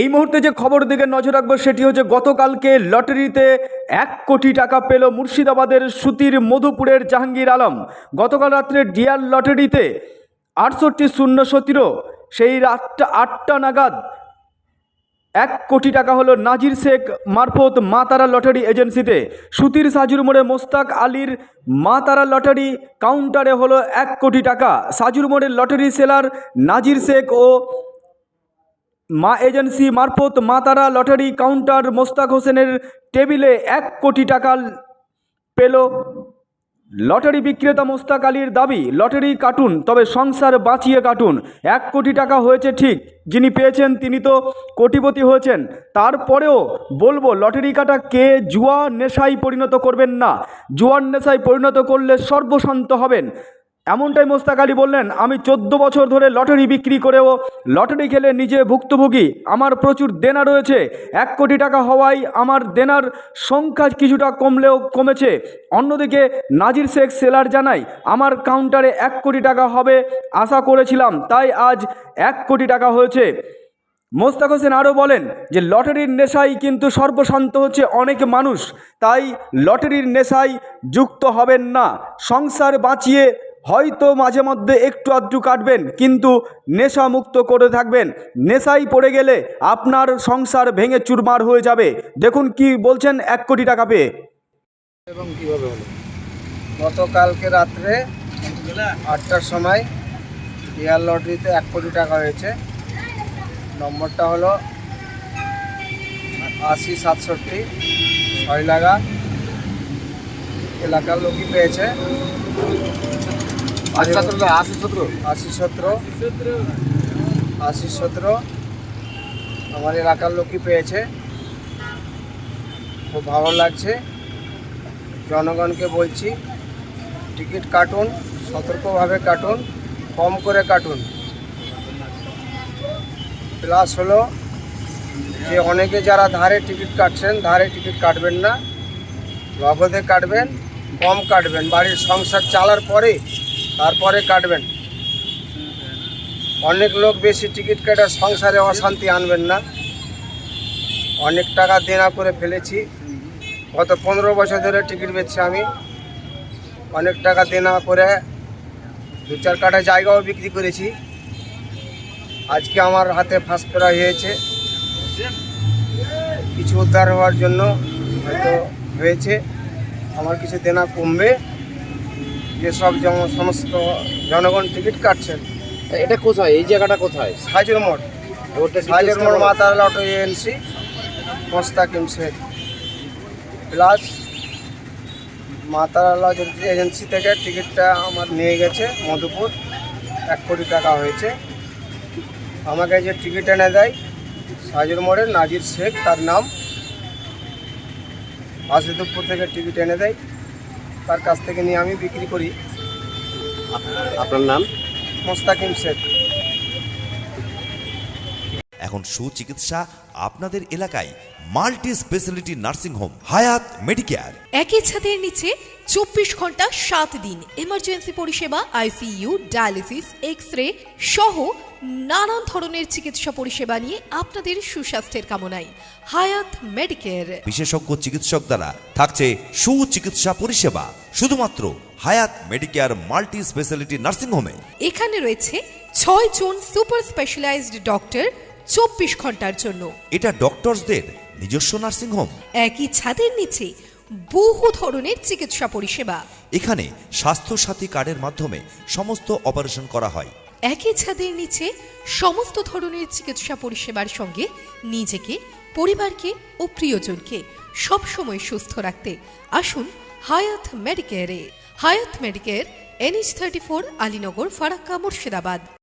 এই মুহূর্তে যে খবর দিকে নজর রাখব সেটি হচ্ছে গতকালকে লটারিতে এক কোটি টাকা পেল মুর্শিদাবাদের সুতির মধুপুরের জাহাঙ্গীর আলম। গতকাল রাত্রে ডিয়ার লটারিতে আটষট্টি শূন্য সতেরো, সেই রাতটা আটটা নাগাদ এক কোটি টাকা হলো নাজির শেখ মারফত মা তারা লটারি এজেন্সিতে। সুতির সাজুর মোড়ে মোস্তাক আলীর মা তারা লটারি কাউন্টারে হলো এক কোটি টাকা। সাজুর মোড়ের লটারি সেলার নাজির শেখ ও মা এজেন্সি মারফত মা তারা লটারি কাউন্টার মোস্তাক হোসেনের টেবিলে এক কোটি টাকা পেল। লটারি বিক্রেতা মোস্তাক আলীর দাবি, লটারি কাটুন, তবে সংসার বাঁচিয়ে কাটুন। এক কোটি টাকা হয়েছে ঠিক, যিনি পেয়েছেন তিনি তো কোটিপতি হয়েছেন। তারপরেও বলব, লটারি কাটা কে জুয়া নেশায় পরিণত করবেন না। জুয়ার নেশায় পরিণত করলে সর্বশান্ত হবেন। এমনটাই মোস্তাক আলী বললেন, আমি চোদ্দ বছর ধরে লটারি বিক্রি করেও লটারি খেলে নিজে ভুক্তভোগী। আমার প্রচুর দেনা রয়েছে। এক কোটি টাকা হওয়ায় আমার দেনার সংখ্যা কিছুটা কমলেও কমেছে। অন্যদিকে নাজির শেখ সেলার জানাই আমার কাউন্টারে এক কোটি টাকা হবে আশা করেছিলাম, তাই আজ এক কোটি টাকা হয়েছে। মোস্তাক হোসেন আরও বলেন যে, লটারির নেশায় কিন্তু সর্বশান্ত হচ্ছে অনেক মানুষ, তাই লটারির নেশায় যুক্ত হবেন না। সংসার বাঁচিয়ে হয়তো মাঝে মধ্যে একটু আধটু কাটবেন, কিন্তু নেশা মুক্ত করে থাকবেন। নেশায় পড়ে গেলে আপনার সংসার ভেঙে চুরমার হয়ে যাবে। দেখুন কি বলছেন এক কোটি টাকা পেয়ে। এবং কীভাবে হলো? গতকালকে রাত্রে আটটার সময় এয়ার লটারিতে এক কোটি টাকা হয়েছে। নম্বরটা হলো আশি সাতষট্টি, ছয় লাগা এলাকার লোকই পেয়েছে। আশি সতেরো আশি সতেরো। আশি সতেরো। আমার এলাকার লোকই পেয়েছে। খুব ভালো লাগছে। জনগণকে বলছি, টিকিট কাটুন, সতর্কভাবে কাটুন, কম করে কাটুন। প্লাস হলো, যে অনেকে যারা ধারে টিকিট কাটছেন, ধারে টিকিট কাটবেন না। নগদে কাটবেন, কম কাটবেন। বাড়ির সংসার চালার পরে তারপরে কাটবেন। অনেক লোক বেশি টিকিট কেটে সংসারে অশান্তি আনবেন না। অনেক টাকা দেনা করে ফেলেছি। গত পনেরো বছর ধরে টিকিট বেচছি আমি। অনেক টাকা দেনা করে দু চার কাটা জায়গাও বিক্রি করেছি। আজকে আমার হাতে ফার্স্ট প্রাইজ হয়েছে। কিছু উদ্ধার হওয়ার জন্য হয়তো হয়েছে। আমার কিছু দেনা কমবে। যেসব যেমন সমস্ত জনগণ টিকিট কাটছেন। এটা কোথায়? এই জায়গাটা কোথায়? সাজুর মোড়। ওটা সাজের মোড় মাতার auto ANC Mostakim Sheikh plus মাতারা এজেন্সি থেকে টিকিটটা আমার নিয়ে গেছে মধুপুর। এক কোটি টাকা হয়েছে। আমাকে যে টিকিট এনে দেয় সাজুর মোড়ের নাজির শেখ তার নাম। হাসিদুপুর থেকে টিকিট এনে দেয়। তার কাছ থেকে নিয়ে আমি বিক্রি করি। আপনার নাম? মোস্তাকিম শেখ। এখন সুচিকিৎসা আপনাদের এলাকায় multi speciality nursing home Hayat Medicare. একই ছাদের নিচে চব্বিশ ঘণ্টা সাত দিন এমার্জেন্সি পরিষেবা আইসিইউ ডায়ালিসিস এক্স রে সহ নানান ধরনের চিকিৎসা পরিষেবা নিয়ে আপনাদের সুস্বাস্থ্যের কামনায় হায়াত মেডিকেয়ার। বিশেষজ্ঞ চিকিৎসক দ্বারা থাকছে সুচিকিৎসা পরিষেবা শুধুমাত্র হায়াত মেডিকেয়ার মাল্টি স্পেশালিটি নার্সিং হোমে। এখানে রয়েছে ছয় জন সুপার স্পেশালাইজড ডক্টর চব্বিশ ঘণ্টার জন্য। এটা ডক্টরসদের নিজস্ব নার্সিং হোম। একই ছাদের নিচে বহু ধরনের চিকিৎসা পরিষেবা। এখানে স্বাস্থ্য সাথী কার্ডের মাধ্যমে সমস্ত অপারেশন করা হয়। একই ছাদের নিচে সমস্ত ধরনের চিকিৎসা পরিষেবার সঙ্গে নিজেকে, পরিবারকে ও প্রিয়জনকে সবসময় সুস্থ রাখতে আসুন Hayat মেডিকেয়ারে। Hayat medicare, NH thirty four Alinagar, Farakka, Murshidabad.